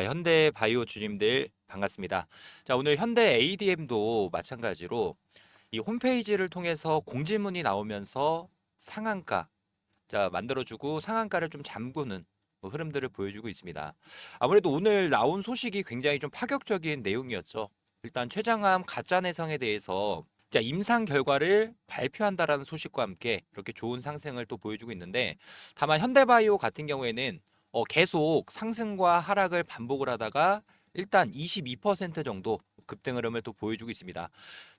야, 현대 바이오 주님들 반갑습니다. 자, 오늘 현대 ADM도 마찬가지로 이 홈페이지를 통해서 공지문이 나오면서 상한가 자, 만들어주고 상한가를 좀 잠그는 뭐 흐름들을 보여주고 있습니다. 아무래도 오늘 나온 소식이 굉장히 좀 파격적인 내용이었죠. 일단 최장암 가짜 내성에 대해서 자, 임상 결과를 발표한다라는 소식과 함께 이렇게 좋은 상승을 또 보여주고 있는데 다만 현대바이오 같은 경우에는 어, 계속 상승과 하락을 반복을 하다가 일단 22% 정도 급등 흐름을 또 보여주고 있습니다.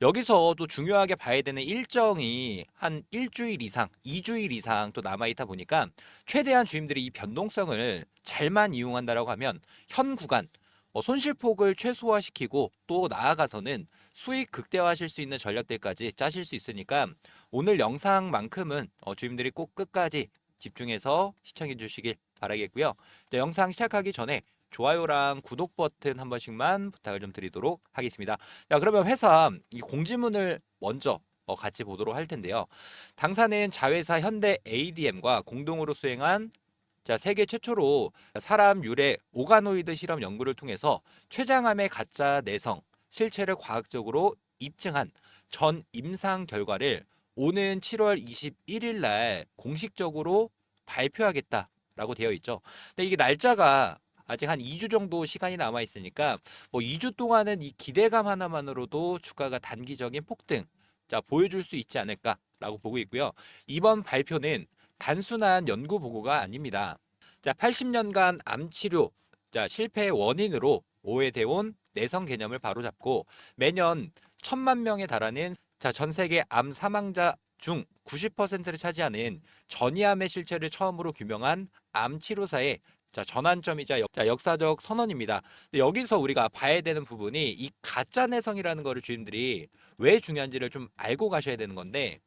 여기서 또 중요하게 봐야 되는 일정이 한 일주일 이상, 2주일 이상 또 남아있다 보니까 최대한 주임들이 이 변동성을 잘만 이용한다라고 하면 현 구간 어, 손실폭을 최소화시키고 또 나아가서는 수익 극대화하실 수 있는 전략들까지 짜실 수 있으니까 오늘 영상만큼은 어, 주임들이 꼭 끝까지 집중해서 시청해 주시길 바라겠고요. 네, 영상 시작하기 전에 좋아요랑 구독 버튼 한 번씩만 부탁을 좀 드리도록 하겠습니다. 자, 그러면 회사 이 공지문을 먼저 어, 같이 보도록 할 텐데요. 당사는 자회사 현대 ADM과 공동으로 수행한 자, 세계 최초로 사람 유래 오가노이드 실험 연구를 통해서 췌장암의 가짜 내성 실체를 과학적으로 입증한 전 임상 결과를 오는 7월 21일 날 공식적으로 발표하겠다라고 되어 있죠. 근데 이게 날짜가 아직 한 2주 정도 시간이 남아 있으니까 뭐 2주 동안은 이 기대감 하나만으로도 주가가 단기적인 폭등 자 보여줄 수 있지 않을까라고 보고 있고요. 이번 발표는 단순한 연구 보고가 아닙니다. 자 80년간 암 치료 자 실패의 원인으로 오해돼 온 내성 개념을 바로잡고 매년 천만 명에 달하는 자 전 세계 암 사망자 중 90%를 차지하는 전이암의 실체를 처음으로 규명한 암 치료사의 자, 전환점이자 역, 자, 역사적 선언입니다. 근데 여기서 우리가 봐야 되는 부분이 이 가짜 내성이라는 거를 주임들이 왜 중요한지를 좀 알고 가셔야 되는 건데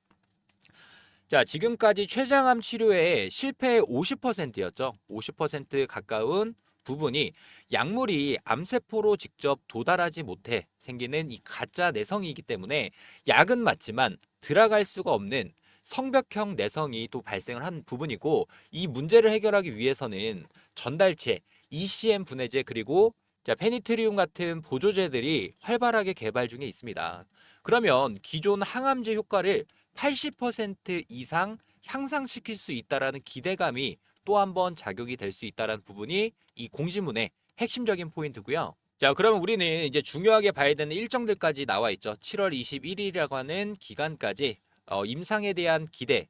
자, 지금까지 췌장암 치료의 실패의 50%였죠. 50% 가까운 부분이 약물이 암세포로 직접 도달하지 못해 생기는 이 가짜 내성이기 때문에 약은 맞지만 들어갈 수가 없는 성벽형 내성이 또 발생을 한 부분이고 이 문제를 해결하기 위해서는 전달체, ECM 분해제 그리고 자, 페니트리움 같은 보조제들이 활발하게 개발 중에 있습니다. 그러면 기존 항암제 효과를 80% 이상 향상시킬 수 있다라는 기대감이 또 한번 작용이 될 수 있다라는 부분이 이 공지문의 핵심적인 포인트고요. 자, 그러면 우리는 이제 중요하게 봐야 되는 일정들까지 나와 있죠. 7월 21일이라고 하는 기간까지 어, 임상에 대한 기대,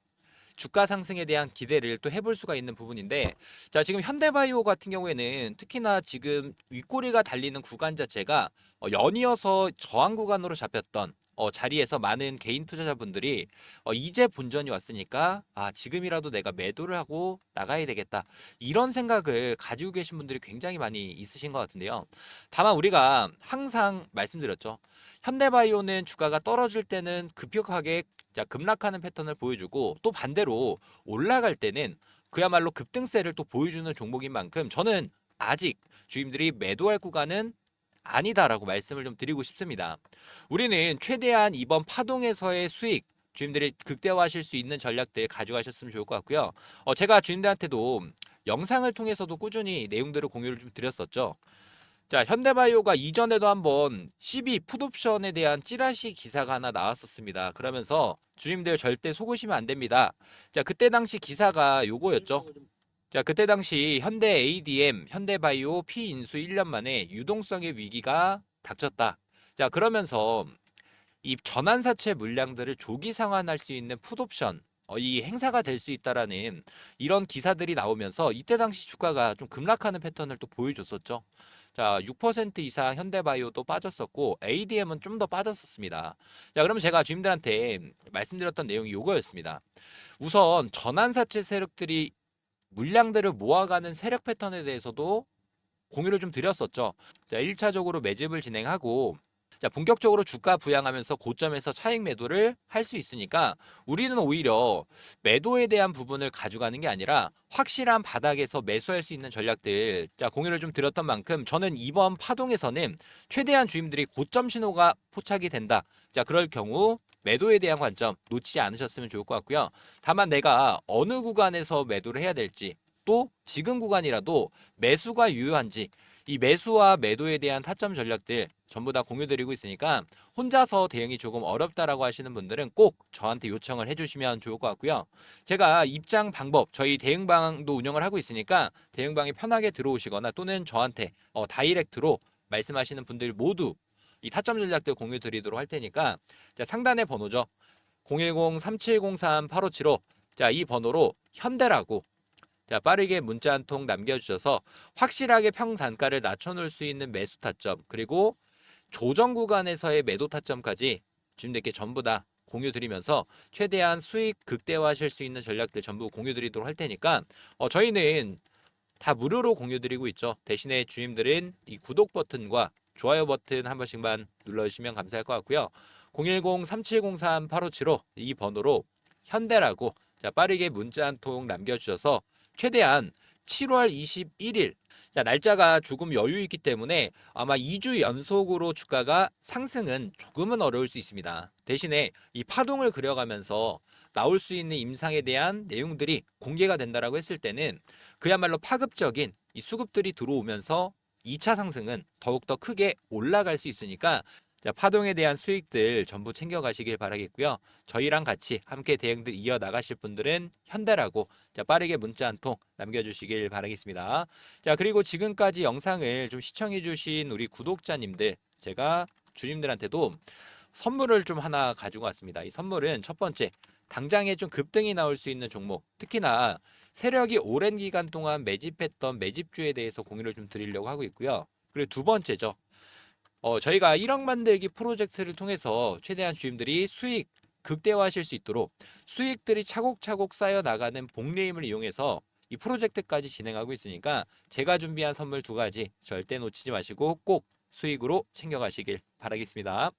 주가 상승에 대한 기대를 또 해볼 수가 있는 부분인데, 자, 지금 현대바이오 같은 경우에는 특히나 지금 윗꼬리가 달리는 구간 자체가 어, 연이어서 저항 구간으로 잡혔던 어, 자리에서 많은 개인 투자자분들이 어, 이제 본전이 왔으니까 아 지금이라도 내가 매도를 하고 나가야 되겠다 이런 생각을 가지고 계신 분들이 굉장히 많이 있으신 것 같은데요. 다만 우리가 항상 말씀드렸죠. 현대바이오는 주가가 떨어질 때는 급격하게 자, 급락하는 패턴을 보여주고 또 반대로 올라갈 때는 그야말로 급등세를 또 보여주는 종목인 만큼 저는 아직 주임들이 매도할 구간은 아니다라고 말씀을 좀 드리고 싶습니다. 우리는 최대한 이번 파동에서의 수익 주임들이 극대화하실 수 있는 전략들 가져가셨으면 좋을 것 같고요. 어, 제가 주임들한테도 영상을 통해서도 꾸준히 내용들을 공유를 좀 드렸었죠. 자, 현대바이오가 이전에도 한번 CB 풋옵션에 대한 찌라시 기사가 하나 나왔었습니다. 그러면서 주임들 절대 속으시면 안 됩니다. 자, 그때 당시 기사가 요거였죠. 자, 그때 당시 현대 ADM, 현대바이오 피인수 1년 만에 유동성의 위기가 닥쳤다. 자, 그러면서 이 전환사채 물량들을 조기 상환할 수 있는 풋옵션, 어, 이 행사가 될 수 있다라는 이런 기사들이 나오면서 이때 당시 주가가 좀 급락하는 패턴을 또 보여줬었죠. 자, 6% 이상 현대바이오도 빠졌었고 ADM은 좀 더 빠졌었습니다. 자, 그러면 제가 주임들한테 말씀드렸던 내용이 요거였습니다. 우선 전환사채 세력들이 물량들을 모아가는 세력 패턴에 대해서도 공유를 좀 드렸었죠. 자, 1차적으로 매집을 진행하고 자, 본격적으로 주가 부양하면서 고점에서 차익 매도를 할 수 있으니까 우리는 오히려 매도에 대한 부분을 가져가는 게 아니라 확실한 바닥에서 매수할 수 있는 전략들 자, 공유를 좀 드렸던 만큼 저는 이번 파동에서는 최대한 주임들이 고점 신호가 포착이 된다. 자, 그럴 경우 매도에 대한 관점 놓치지 않으셨으면 좋을 것 같고요. 다만 내가 어느 구간에서 매도를 해야 될지 또 지금 구간이라도 매수가 유효한지 이 매수와 매도에 대한 타점 전략들 전부 다 공유드리고 있으니까 혼자서 대응이 조금 어렵다라고 하시는 분들은 꼭 저한테 요청을 해주시면 좋을 것 같고요. 제가 입장 방법 저희 대응방도 운영을 하고 있으니까 대응방에 편하게 들어오시거나 또는 저한테 어, 다이렉트로 말씀하시는 분들 모두 이 타점 전략들 공유 드리도록 할 테니까 자, 상단의 번호죠. 010-3703-8575 자, 이 번호로 현대라고 자, 빠르게 문자 한 통 남겨주셔서 확실하게 평 단가를 낮춰놓을 수 있는 매수 타점 그리고 조정 구간에서의 매도 타점까지 주님들께 전부 다 공유 드리면서 최대한 수익 극대화하실 수 있는 전략들 전부 공유 드리도록 할 테니까 어, 저희는 다 무료로 공유 드리고 있죠. 대신에 주님들은 이 구독 버튼과 좋아요 버튼 한 번씩만 눌러주시면 감사할 것 같고요. 010-3703-8575 이 번호로 현대라고 자 빠르게 문자 한 통 남겨주셔서 최대한 7월 21일 자 날짜가 조금 여유 있기 때문에 아마 2주 연속으로 주가가 상승은 조금은 어려울 수 있습니다. 대신에 이 파동을 그려가면서 나올 수 있는 임상에 대한 내용들이 공개가 된다라고 했을 때는 그야말로 파급적인 이 수급들이 들어오면서 2차 상승은 더욱더 크게 올라갈 수 있으니까 자, 파동에 대한 수익들 전부 챙겨가시길 바라겠고요. 저희랑 같이 함께 대응들 이어 나가실 분들은 현대라고 자, 빠르게 문자 한 통 남겨주시길 바라겠습니다. 자 그리고 지금까지 영상을 좀 시청해주신 우리 구독자님들 제가 주님들한테도 선물을 좀 하나 가지고 왔습니다. 이 선물은 첫 번째 당장에 좀 급등이 나올 수 있는 종목 특히나 세력이 오랜 기간 동안 매집했던 매집주에 대해서 공유를 좀 드리려고 하고 있고요. 그리고 두 번째죠. 어, 저희가 1억 만들기 프로젝트를 통해서 최대한 주임들이 수익 극대화하실 수 있도록 수익들이 차곡차곡 쌓여 나가는 복리임을 이용해서 이 프로젝트까지 진행하고 있으니까 제가 준비한 선물 두 가지 절대 놓치지 마시고 꼭 수익으로 챙겨가시길 바라겠습니다.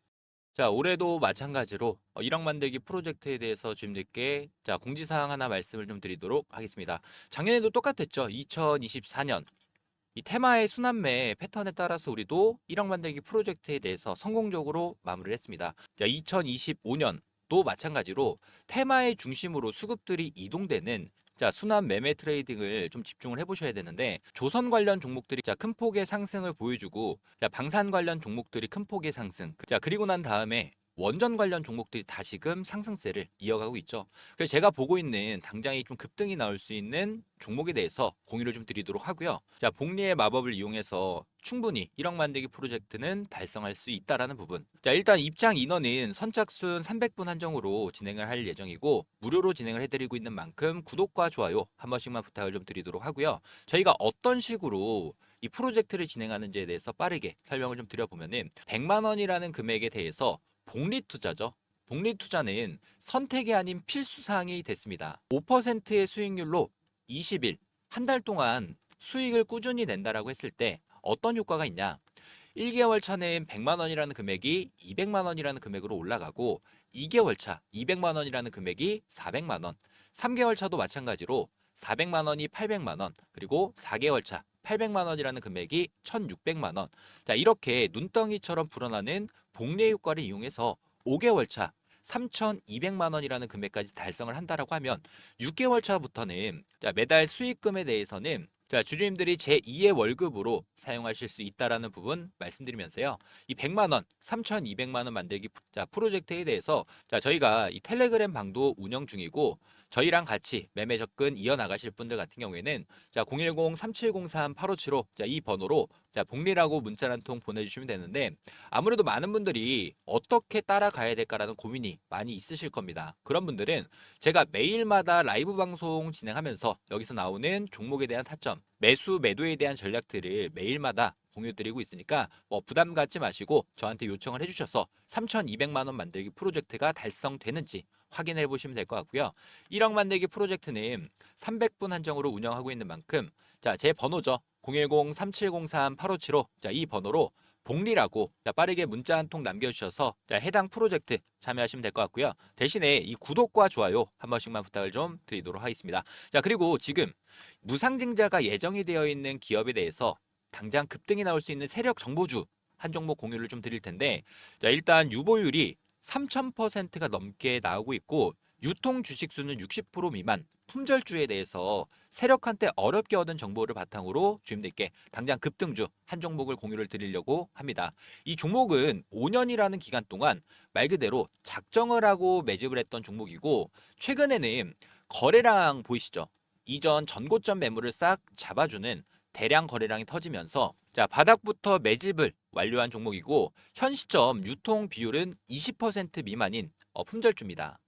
자, 올해도 마찬가지로 어, 1억 만들기 프로젝트에 대해서 주님들께 자, 공지사항 하나 말씀을 좀 드리도록 하겠습니다. 작년에도 똑같았죠. 2024년 이 테마의 순환매 패턴에 따라서 우리도 1억 만들기 프로젝트에 대해서 성공적으로 마무리를 했습니다. 자, 2025년도 마찬가지로 테마의 중심으로 수급들이 이동되는 자, 순환 매매 트레이딩을 좀 집중을 해보셔야 되는데 조선 관련 종목들이 자, 큰 폭의 상승을 보여주고 자, 방산 관련 종목들이 큰 폭의 상승. 자, 그리고 난 다음에 원전 관련 종목들이 다시금 상승세를 이어가고 있죠. 그래서 제가 보고 있는 당장이 좀 급등이 나올 수 있는 종목에 대해서 공유를 좀 드리도록 하고요. 자, 복리의 마법을 이용해서 충분히 1억 만들기 프로젝트는 달성할 수 있다라는 부분. 자, 일단 입장 인원은 선착순 300분 한정으로 진행을 할 예정이고 무료로 진행을 해드리고 있는 만큼 구독과 좋아요 한 번씩만 부탁을 좀 드리도록 하고요. 저희가 어떤 식으로 이 프로젝트를 진행하는지에 대해서 빠르게 설명을 좀 드려보면은 100만 원이라는 금액에 대해서 복리 투자죠. 복리 투자는 선택이 아닌 필수 사항이 됐습니다. 5%의 수익률로 20일 한 달 동안 수익을 꾸준히 낸다라고 했을 때 어떤 효과가 있냐? 1개월 차는 100만 원이라는 금액이 200만 원이라는 금액으로 올라가고 2개월 차 200만 원이라는 금액이 400만 원, 3개월 차도 마찬가지로 400만 원이 800만 원, 그리고 4개월 차 800만 원이라는 금액이 1,600만 원. 자, 이렇게 눈덩이처럼 불어나는 복리 효과를 이용해서 5개월 차 3,200만 원이라는 금액까지 달성을 한다라고 하면 6개월 차부터는 자, 매달 수익금에 대해서는 자, 주주님들이 제2의 월급으로 사용하실 수 있다라는 부분 말씀드리면서요. 이 100만 원, 3,200만 원 만들기 자, 프로젝트에 대해서 자, 저희가 이 텔레그램 방도 운영 중이고 저희랑 같이 매매 접근 이어 나가실 분들 같은 경우에는 자, 010-3703-8575 자, 이 번호로 자, 복리라고 문자 한통 보내 주시면 되는데 아무래도 많은 분들이 어떻게 따라가야 될까라는 고민이 많이 있으실 겁니다. 그런 분들은 제가 매일마다 라이브 방송 진행하면서 여기서 나오는 종목에 대한 타점, 매수, 매도에 대한 전략들을 매일마다 공유드리고 있으니까 뭐 부담 갖지 마시고 저한테 요청을 해주셔서 3,200만 원 만들기 프로젝트가 달성되는지 확인해 보시면 될 것 같고요. 1억 만들기 프로젝트는 300분 한정으로 운영하고 있는 만큼 자, 제 번호죠. 010-3703-8575 자, 이 번호로 복리라고 자, 빠르게 문자 한 통 남겨주셔서 자, 해당 프로젝트 참여하시면 될 것 같고요. 대신에 이 구독과 좋아요 한 번씩만 부탁을 좀 드리도록 하겠습니다. 자 그리고 지금 무상증자가 예정이 되어 있는 기업에 대해서 당장 급등이 나올 수 있는 세력 정보주 한 종목 공유를 좀 드릴 텐데 자 일단 유보율이 3,000%가 넘게 나오고 있고 유통 주식 수는 60% 미만 품절주에 대해서 세력한테 어렵게 얻은 정보를 바탕으로 주임들께 당장 급등주 한 종목을 공유를 드리려고 합니다. 이 종목은 5년이라는 기간 동안 말 그대로 작정을 하고 매집을 했던 종목이고 최근에는 거래량 보이시죠? 이전 전고점 매물을 싹 잡아주는 대량 거래량이 터지면서 자 바닥부터 매집을 완료한 종목이고 현 시점 유통 비율은 20% 미만인 어, 품절주입니다.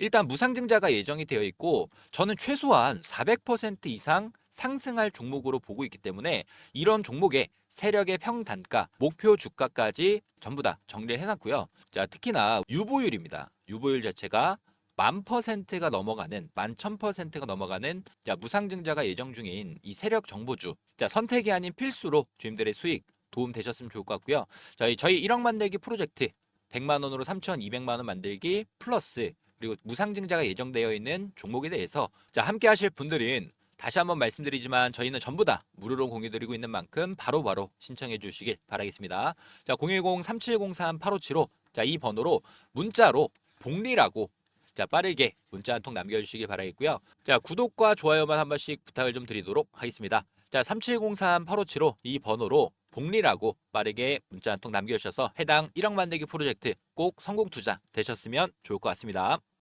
일단 무상증자가 예정이 되어 있고 저는 최소한 400% 이상 상승할 종목으로 보고 있기 때문에 이런 종목의 세력의 평단가, 목표 주가까지 전부 다 정리를 해놨고요. 자 특히나 유보율입니다. 유보율 자체가 만 퍼센트가 넘어가는 만 천 퍼센트가 넘어가는 자 무상증자가 예정 중인 이 세력 정보주 자 선택이 아닌 필수로 주임들의 수익 도움 되셨으면 좋을 것 같고요. 저희 저희 1억 만들기 프로젝트 100만 원으로 3,200만 원 만들기 플러스 그리고 무상증자가 예정되어 있는 종목에 대해서 자 함께 하실 분들은 다시 한번 말씀드리지만 저희는 전부 다 무료로 공유드리고 있는 만큼 바로 바로 신청해 주시길 바라겠습니다. 자 010-3703-8575 자이 번호로 문자로 복리라고 자 빠르게 문자 한 통 남겨주시길 바라겠고요. 자 구독과 좋아요만 한 번씩 부탁을 좀 드리도록 하겠습니다. 자 3703-8575 이 번호로 복리라고 빠르게 문자 한 통 남겨주셔서 해당 1억 만들기 프로젝트 꼭 성공 투자 되셨으면 좋을 것 같습니다.